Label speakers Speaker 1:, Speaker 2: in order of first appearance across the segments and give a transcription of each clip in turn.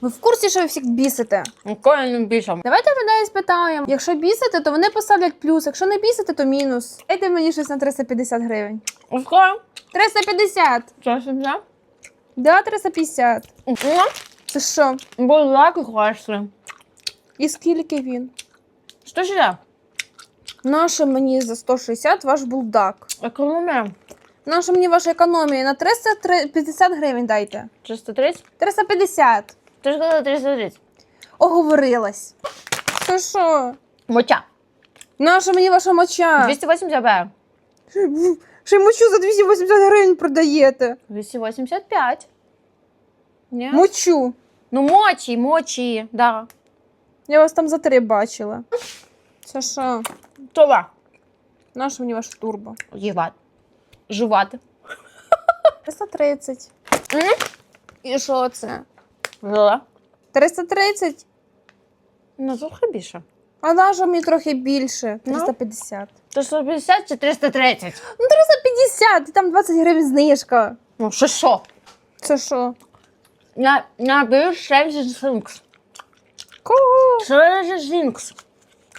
Speaker 1: Ви в курсі, що ви всіх бісите?
Speaker 2: Ніколи не більше.
Speaker 1: Давайте людей спитаємо. Якщо бісите, то вони поставлять плюс. Якщо не бісите, то мінус. Дайте мені щось на 350 гривень.
Speaker 2: Скоро?
Speaker 1: 350!
Speaker 2: Що взяв?
Speaker 1: Да, 350.
Speaker 2: Ну,
Speaker 1: Це що?
Speaker 2: будь ласка.
Speaker 1: І скільки він?
Speaker 2: Що ж я?
Speaker 1: Нащо мені за 160 ваш булдак?
Speaker 2: Економія.
Speaker 1: Нащо мені ваша економія? На 350 гривень дайте.
Speaker 2: 330?
Speaker 1: 350.
Speaker 2: Ти ж казала 330.
Speaker 1: Оговорилась. Це що?
Speaker 2: Моча.
Speaker 1: Наша мені ваша моча?
Speaker 2: 280 б.
Speaker 1: Ще й мочу за 280 гривень продаєте.
Speaker 2: 285. Ні?
Speaker 1: Мочу.
Speaker 2: Ну, мочі, мочі, да.
Speaker 1: Я вас там за три бачила. Це що?
Speaker 2: Това.
Speaker 1: Наша мені ваша турбо?
Speaker 2: Ївати. Жувати.
Speaker 1: 330. І що це?
Speaker 2: Жила.
Speaker 1: 330?
Speaker 2: Ну, трохи більше.
Speaker 1: А наша мені трохи більше.
Speaker 2: Ну.
Speaker 1: 350.
Speaker 2: 350 чи 330?
Speaker 1: Ну, 350, і там 20 гривень знижка.
Speaker 2: Ну, що що?
Speaker 1: Це що?
Speaker 2: Я, я бою Stranger Things.
Speaker 1: Кого?
Speaker 2: Things.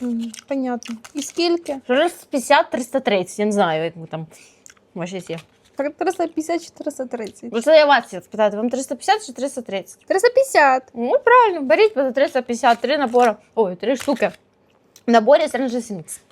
Speaker 1: Мгм, Понятно. І скільки?
Speaker 2: 350-330, я не знаю, як ми там. Може, є.
Speaker 1: Так, 350 чи 330?
Speaker 2: Ну, це я вас спитати, вам 350 чи 330?
Speaker 1: 350.
Speaker 2: Ну, правильно, беріть по 350, три набори. Ой, три штуки. В наборі Stranger Things.